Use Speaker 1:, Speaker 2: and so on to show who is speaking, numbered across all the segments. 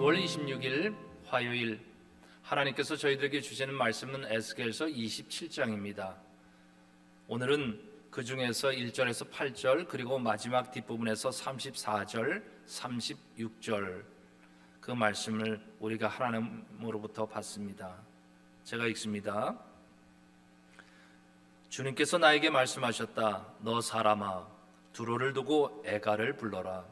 Speaker 1: 10월 26일 화요일 하나님께서 저희들에게 주시는 말씀은 에스겔서 27장입니다. 오늘은 그 중에서 1절에서 8절 그리고 마지막 뒷부분에서 34절, 36절 그 말씀을 우리가 하나님으로부터 받습니다. 제가 읽습니다. 주님께서 나에게 말씀하셨다. 너 사람아, 두로를 두고 애가를 불러라.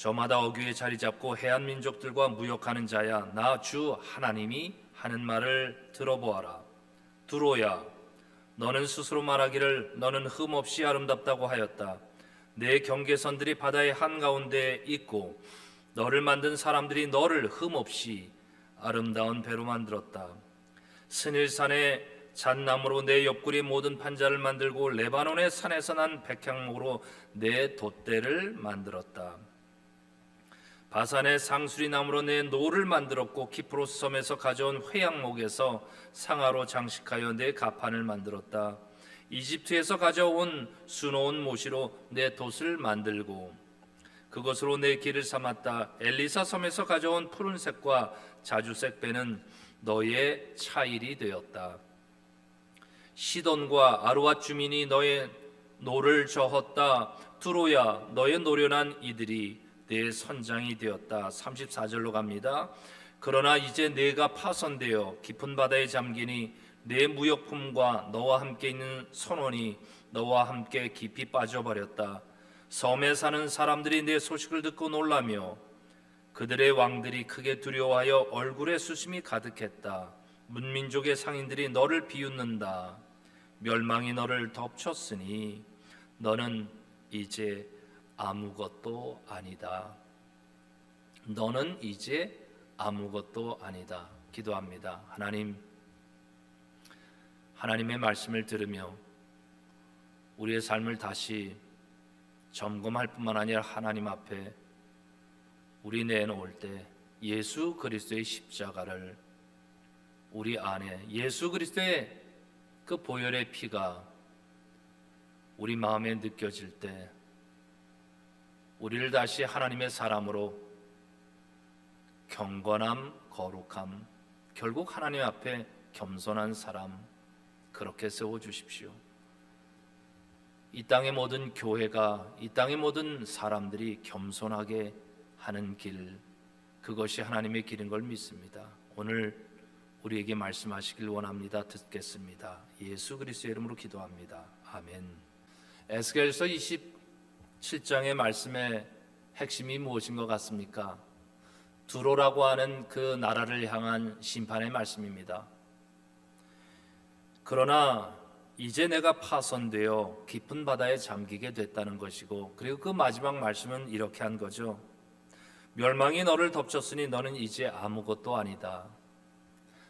Speaker 1: 저마다 어귀에 자리 잡고 해안 민족들과 무역하는 자야 나 주 하나님이 하는 말을 들어보아라. 두로야 너는 스스로 말하기를 너는 흠 없이 아름답다고 하였다. 내 경계선들이 바다의 한가운데 있고 너를 만든 사람들이 너를 흠 없이 아름다운 배로 만들었다. 스닐산의 잣나무로 내 옆구리 모든 판자를 만들고 레바논의 산에서 난 백향목으로 내 돛대를 만들었다 바산의 상수리 나무로 내 노를 만들었고 키프로스 섬에서 가져온 회양목에서 상아로 장식하여 내 가판을 만들었다. 이집트에서 가져온 수놓은 모시로 내 돛을 만들고 그것으로 내 길을 삼았다. 엘리사 섬에서 가져온 푸른색과 자주색 배는 너의 차일이 되었다. 시돈과 아루와 주민이 너의 노를 저었다. 두로야 너의 노련한 이들이 내 선장이 되었다. 34절로 갑니다. 그러나 이제 내가 파손되어 깊은 바다에 잠기니 내 무역품과 너와 함께 있는 선원이 너와 함께 깊이 빠져버렸다. 섬에 사는 사람들이 내 소식을 듣고 놀라며 그들의 왕들이 크게 두려워하여 얼굴에 수심이 가득했다. 문민족의 상인들이 너를 비웃는다. 멸망이 너를 덮쳤으니 너는 이제 아무것도 아니다. 너는 이제 아무것도 아니다. 기도합니다. 하나님, 하나님의 말씀을 들으며 우리의 삶을 다시 점검할 뿐만 아니라 하나님 앞에 우리 내놓을 때 예수 그리스도의 십자가를 우리 안에 예수 그리스도의 그 보혈의 피가 우리 마음에 느껴질 때 우리를 다시 하나님의 사람으로 경건함, 거룩함, 결국 하나님 앞에 겸손한 사람 그렇게 세워 주십시오. 이 땅의 모든 교회가 이 땅의 모든 사람들이 겸손하게 하는 길 그것이 하나님의 길인 걸 믿습니다. 오늘 우리에게 말씀하시길 원합니다. 듣겠습니다. 예수 그리스도의 이름으로 기도합니다. 아멘. 에스겔서 27장의 말씀의 핵심이 무엇인 것 같습니까? 두로라고 하는 그 나라를 향한 심판의 말씀입니다. 그러나 이제 내가 파손되어 깊은 바다에 잠기게 됐다는 것이고 그리고 그 마지막 말씀은 이렇게 한 거죠. 멸망이 너를 덮쳤으니 너는 이제 아무것도 아니다.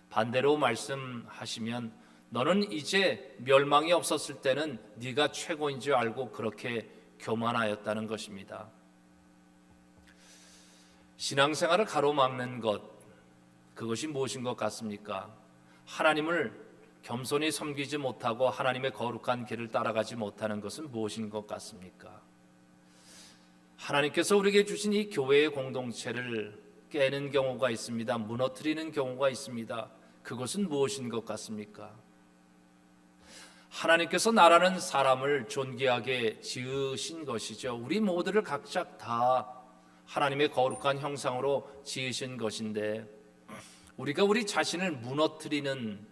Speaker 1: 반대로 말씀하시면 너는 이제 멸망이 없었을 때는 네가 최고인 줄 알고 그렇게 교만하였다는 것입니다. 신앙생활을 가로막는 것 그것이 무엇인 것 같습니까? 하나님을 겸손히 섬기지 못하고 하나님의 거룩한 길을 따라가지 못하는 것은 무엇인 것 같습니까? 하나님께서 우리에게 주신 이 교회의 공동체를 깨는 경우가 있습니다. 무너뜨리는 경우가 있습니다. 그것은 무엇인 것 같습니까? 하나님께서 나라는 사람을 존귀하게 지으신 것이죠. 우리 모두를 각자 다 하나님의 거룩한 형상으로 지으신 것인데 우리가 우리 자신을 무너뜨리는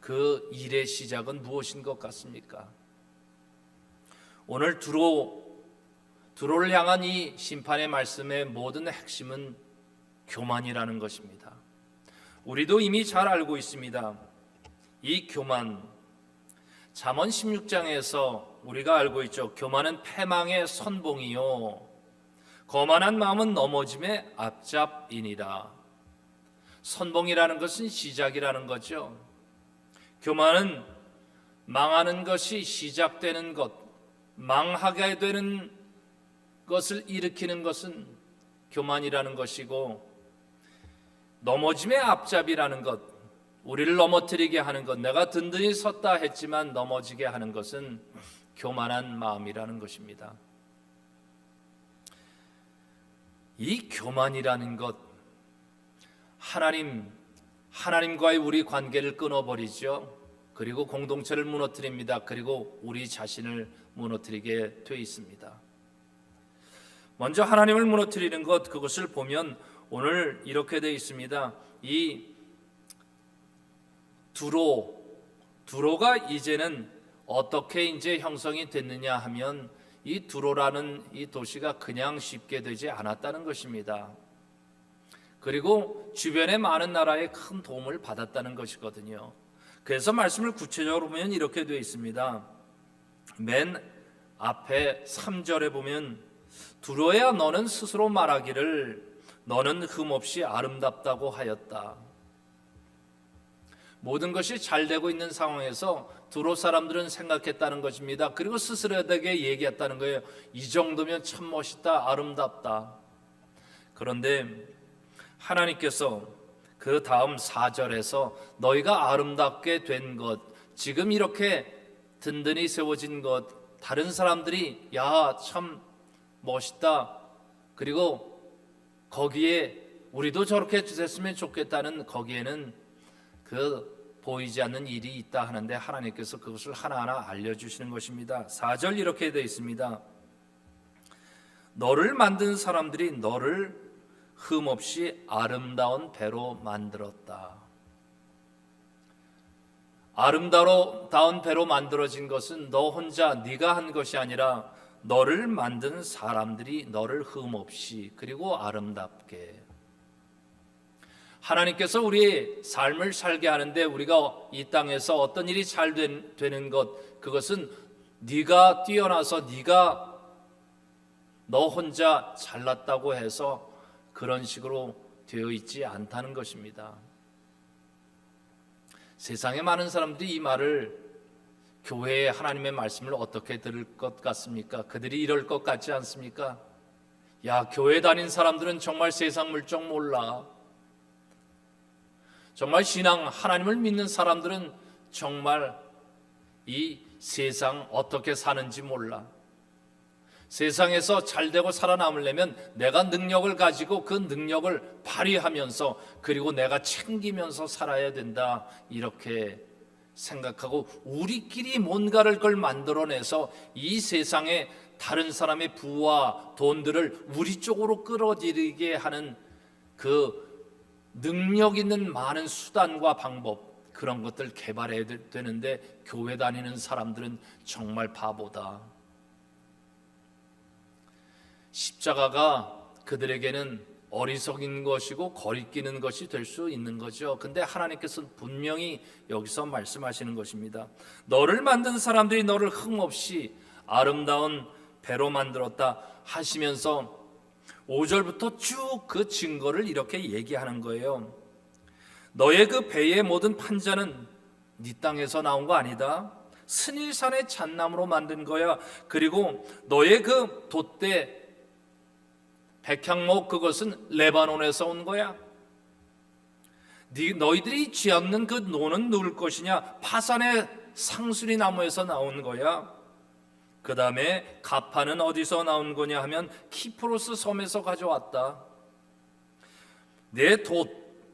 Speaker 1: 그 일의 시작은 무엇인 것 같습니까? 오늘 두로 두로를 향한 이 심판의 말씀의 모든 핵심은 교만이라는 것입니다. 우리도 이미 잘 알고 있습니다. 이 교만 잠언 16장에서 우리가 알고 있죠. 교만은 패망의 선봉이요 거만한 마음은 넘어짐의 앞잡이니라. 선봉이라는 것은 시작이라는 거죠. 교만은 망하는 것이 시작되는 것, 망하게 되는 것을 일으키는 것은 교만이라는 것이고 넘어짐의 앞잡이라는 것, 우리를 넘어뜨리게 하는 것, 내가 든든히 섰다 했지만 넘어지게 하는 것은 교만한 마음이라는 것입니다. 이 교만이라는 것, 하나님 하나님과의 우리 관계를 끊어버리죠. 그리고 공동체를 무너뜨립니다. 그리고 우리 자신을 무너뜨리게 돼 있습니다. 먼저 하나님을 무너뜨리는 것 그것을 보면 오늘 이렇게 돼 있습니다. 이 두로 두로가 이제는 어떻게 이제 형성이 됐느냐 하면 이 두로라는 이 도시가 그냥 쉽게 되지 않았다는 것입니다. 그리고 주변의 많은 나라의 큰 도움을 받았다는 것이거든요. 그래서 말씀을 구체적으로 보면 이렇게 되어 있습니다. 맨 앞에 3절에 보면 두로야 너는 스스로 말하기를 너는 흠없이 아름답다고 하였다. 모든 것이 잘 되고 있는 상황에서 두로 사람들은 생각했다는 것입니다. 그리고 스스로에게 얘기했다는 거예요. 이 정도면 참 멋있다, 아름답다. 그런데 하나님께서 그 다음 4절에서 너희가 아름답게 된 것, 지금 이렇게 든든히 세워진 것, 다른 사람들이 야, 참 멋있다. 그리고 거기에 우리도 저렇게 됐으면 좋겠다는 거기에는 그 보이지 않는 일이 있다 하는데 하나님께서 그것을 하나하나 알려주시는 것입니다. 4절 이렇게 되어 있습니다. 너를 만든 사람들이 너를 흠없이 아름다운 배로 만들었다. 아름다운 배로 만들어진 것은 너 혼자 네가 한 것이 아니라 너를 만든 사람들이 너를 흠없이 그리고 아름답게 하나님께서 우리의 삶을 살게 하는데 우리가 이 땅에서 어떤 일이 잘 된- 되는 것 그것은 네가 뛰어나서 네가 너 혼자 잘났다고 해서 그런 식으로 되어 있지 않다는 것입니다. 세상에 많은 사람들이 이 말을 교회의 하나님의 말씀을 어떻게 들을 것 같습니까? 그들이 이럴 것 같지 않습니까? 야, 교회 다닌 사람들은 정말 세상 물정 몰라. 정말 신앙 하나님을 믿는 사람들은 정말 이 세상 어떻게 사는지 몰라. 세상에서 잘 되고 살아남으려면 내가 능력을 가지고 그 능력을 발휘하면서 그리고 내가 챙기면서 살아야 된다. 이렇게 생각하고 우리끼리 뭔가를 걸 만들어내서 이 세상에 다른 사람의 부와 돈들을 우리 쪽으로 끌어들이게 하는 그 능력 있는 많은 수단과 방법 그런 것들 개발해야 되- 되는데 교회 다니는 사람들은 정말 바보다. 십자가가 그들에게는 어리석인 것이고 거리끼는 것이 될 수 있는 거죠. 근데 하나님께서 분명히 여기서 말씀하시는 것입니다. 너를 만든 사람들이 너를 흠없이 아름다운 배로 만들었다 하시면서 5절부터 쭉 그 증거를 이렇게 얘기하는 거예요. 너의 그 배의 모든 판자는 네 땅에서 나온 거 아니다. 스닐산의 잣나무로 만든 거야. 그리고 너의 그 돛대 백향목 그것은 레바논에서 온 거야. 네, 너희들이 쥐었는 그 노는 누울 것이냐? 파산의 상수리 나무에서 나온 거야. 그 다음에 가파는 어디서 나온 거냐 하면 키프로스 섬에서 가져왔다. 내 돛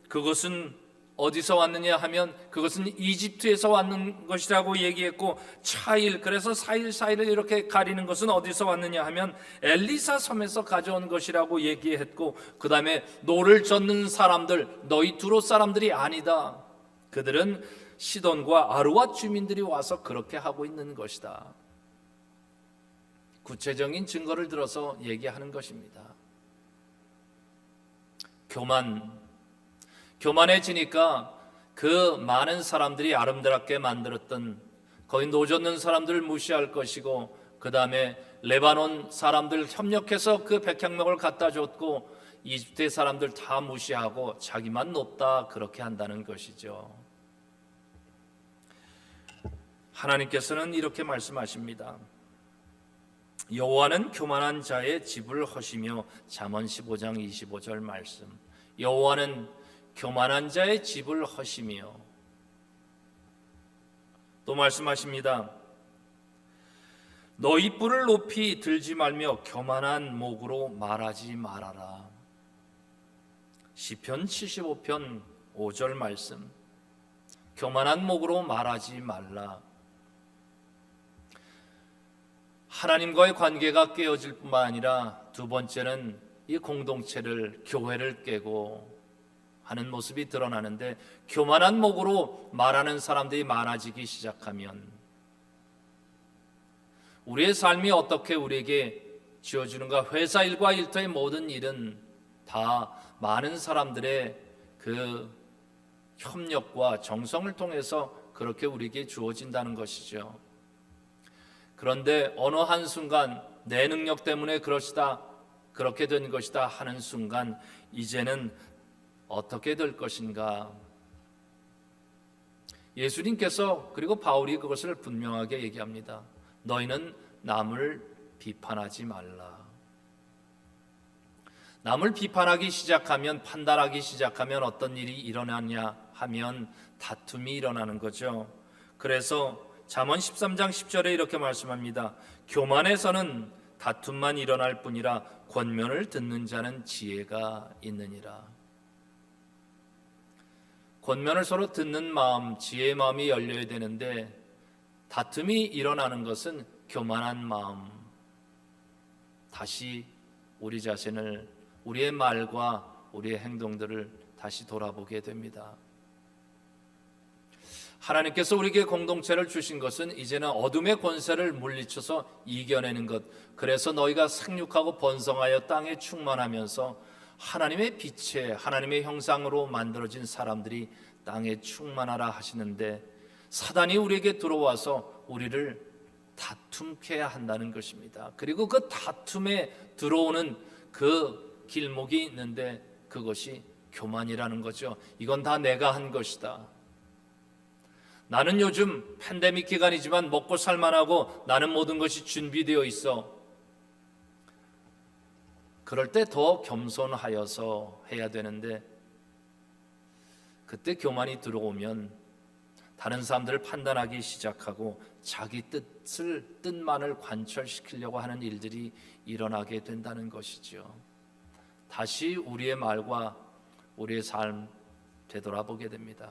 Speaker 1: 그것은 어디서 왔느냐 하면 그것은 이집트에서 왔는 것이라고 얘기했고 차일 그래서 사일 사일을 이렇게 가리는 것은 어디서 왔느냐 하면 엘리사 섬에서 가져온 것이라고 얘기했고 그 다음에 노를 젓는 사람들 너희 두로 사람들이 아니다. 그들은 시돈과 아루와 주민들이 와서 그렇게 하고 있는 것이다. 구체적인 증거를 들어서 얘기하는 것입니다. 교만, 교만해지니까 그 많은 사람들이 아름답게 만들었던 거의 노젓는 사람들을 무시할 것이고 그 다음에 레바논 사람들 협력해서 그 백향목을 갖다 줬고 이집트의 사람들 다 무시하고 자기만 높다 그렇게 한다는 것이죠. 하나님께서는 이렇게 말씀하십니다. 여호와는 교만한 자의 집을 허시며 잠언 15장 25절 말씀. 여호와는 교만한 자의 집을 허시며 또 말씀하십니다. 너희 뿔을 높이 들지 말며 교만한 목으로 말하지 말아라. 시편 75편 5절 말씀. 교만한 목으로 말하지 말라. 하나님과의 관계가 깨어질 뿐만 아니라 두 번째는 이 공동체를 교회를 깨고 하는 모습이 드러나는데 교만한 목으로 말하는 사람들이 많아지기 시작하면 우리의 삶이 어떻게 우리에게 지어주는가 회사 일과 일터의 모든 일은 다 많은 사람들의 그 협력과 정성을 통해서 그렇게 우리에게 주어진다는 것이죠. 그런데 어느 한 순간 내 능력 때문에 그렇시다 그렇게 된 것이다 하는 순간 이제는 어떻게 될 것인가? 예수님께서 그리고 바울이 그것을 분명하게 얘기합니다. 너희는 남을 비판하지 말라. 남을 비판하기 시작하면 판단하기 시작하면 어떤 일이 일어나냐 하면 다툼이 일어나는 거죠. 그래서 잠언 13장 10절에 이렇게 말씀합니다. 교만에서는 다툼만 일어날 뿐이라 권면을 듣는 자는 지혜가 있느니라. 권면을 서로 듣는 마음, 지혜의 마음이 열려야 되는데 다툼이 일어나는 것은 교만한 마음. 다시 우리 자신을 우리의 말과 우리의 행동들을 다시 돌아보게 됩니다. 하나님께서 우리에게 공동체를 주신 것은 이제는 어둠의 권세를 물리쳐서 이겨내는 것. 그래서 너희가 생육하고 번성하여 땅에 충만하면서 하나님의 빛에 하나님의 형상으로 만들어진 사람들이 땅에 충만하라 하시는데 사단이 우리에게 들어와서 우리를 다툼케 한다는 것입니다. 그리고 그 다툼에 들어오는 그 길목이 있는데 그것이 교만이라는 거죠. 이건 다 내가 한 것이다. 나는 요즘 팬데믹 기간이지만 먹고 살만하고 나는 모든 것이 준비되어 있어. 그럴 때 더 겸손하여서 해야 되는데 그때 교만이 들어오면 다른 사람들을 판단하기 시작하고 자기 뜻을 뜻만을 관철시키려고 하는 일들이 일어나게 된다는 것이죠. 다시 우리의 말과 우리의 삶 되돌아보게 됩니다.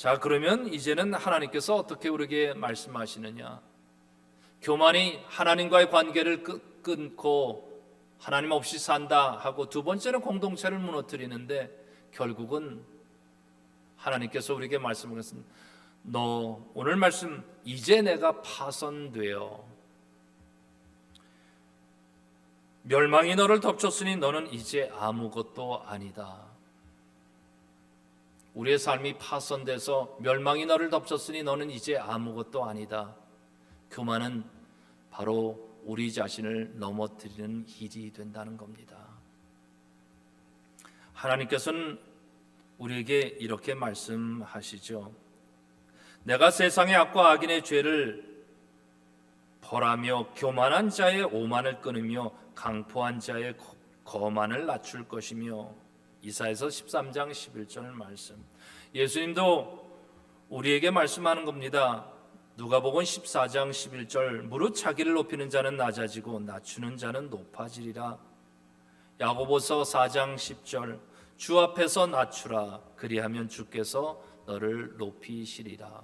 Speaker 1: 자, 그러면 이제는 하나님께서 어떻게 우리에게 말씀하시느냐? 교만이 하나님과의 관계를 끊고 하나님 없이 산다 하고 두 번째는 공동체를 무너뜨리는데 결국은 하나님께서 우리에게 말씀하신 너 오늘 말씀 이제 내가 파선되어 멸망이 너를 덮쳤으니 너는 이제 아무것도 아니다. 우리의 삶이 파선돼서 멸망이 너를 덮쳤으니 너는 이제 아무것도 아니다. 교만은 바로 우리 자신을 넘어뜨리는 길이 된다는 겁니다. 하나님께서는 우리에게 이렇게 말씀하시죠. 내가 세상의 악과 악인의 죄를 벌하며 교만한 자의 오만을 끊으며 강포한 자의 거만을 낮출 것이며 이사에서 13장 11절 말씀. 예수님도 우리에게 말씀하는 겁니다. 누가복음 14장 11절 무릇 자기를 높이는 자는 낮아지고 낮추는 자는 높아지리라. 야고보서 4장 10절 주 앞에서 낮추라 그리하면 주께서 너를 높이시리라.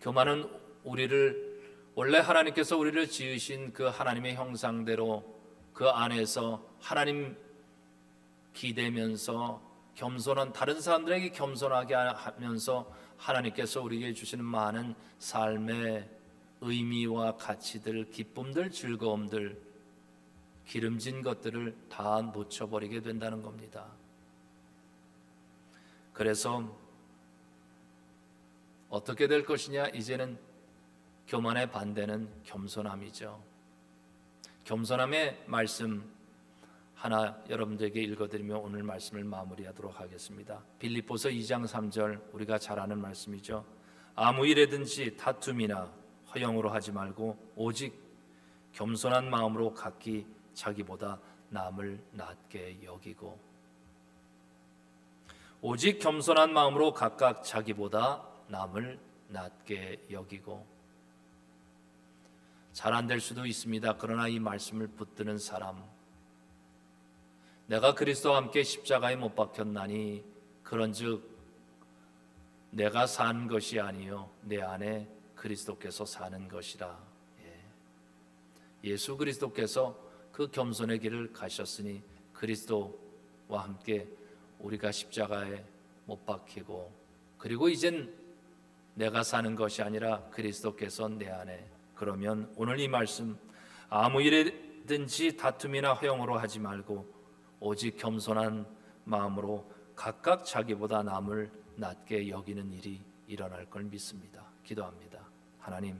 Speaker 1: 교만은 우리를 원래 하나님께서 우리를 지으신 그 하나님의 형상대로 그 안에서 하나님 기대면서 겸손한 다른 사람들에게 겸손하게 하면서 하나님께서 우리에게 주시는 많은 삶의 의미와 가치들, 기쁨들, 즐거움들, 기름진 것들을 다 놓쳐버리게 된다는 겁니다. 그래서 어떻게 될 것이냐? 이제는 교만의 반대는 겸손함이죠. 겸손함의 말씀 하나 여러분들에게 읽어드리며 오늘 말씀을 마무리하도록 하겠습니다. 빌립보서 2장 3절 우리가 잘 아는 말씀이죠. 아무 일에든지 다툼이나 허영으로 하지 말고 오직 겸손한 마음으로 각기 자기보다 남을 낮게 여기고 오직 겸손한 마음으로 각각 자기보다 남을 낮게 여기고 잘 안 될 수도 있습니다. 그러나 이 말씀을 붙드는 사람 내가 그리스도와 함께 십자가에 못 박혔나니 그런즉 내가 산 것이 아니요 내 안에 그리스도께서 사는 것이라. 예. 예수 그리스도께서 그 겸손의 길을 가셨으니 그리스도와 함께 우리가 십자가에 못 박히고 그리고 이젠 내가 사는 것이 아니라 그리스도께서 내 안에 그러면 오늘 이 말씀 아무 일이든지 다툼이나 허용으로 하지 말고 오직 겸손한 마음으로 각각 자기보다 남을 낮게 여기는 일이 일어날 걸 믿습니다. 기도합니다. 하나님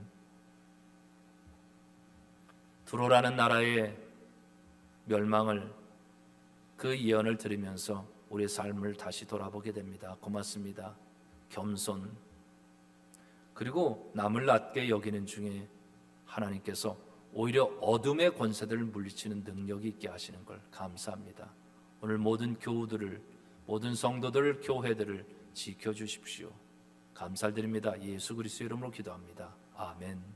Speaker 1: 두로라는 나라의 멸망을 그 예언을 들으면서 우리의 삶을 다시 돌아보게 됩니다. 고맙습니다. 겸손 그리고 남을 낮게 여기는 중에 하나님께서 오히려 어둠의 권세들을 물리치는 능력이 있게 하시는 걸 감사합니다. 오늘 모든 교우들을 모든 성도들 교회들을 지켜 주십시오. 감사드립니다. 예수 그리스도 이름으로 기도합니다. 아멘.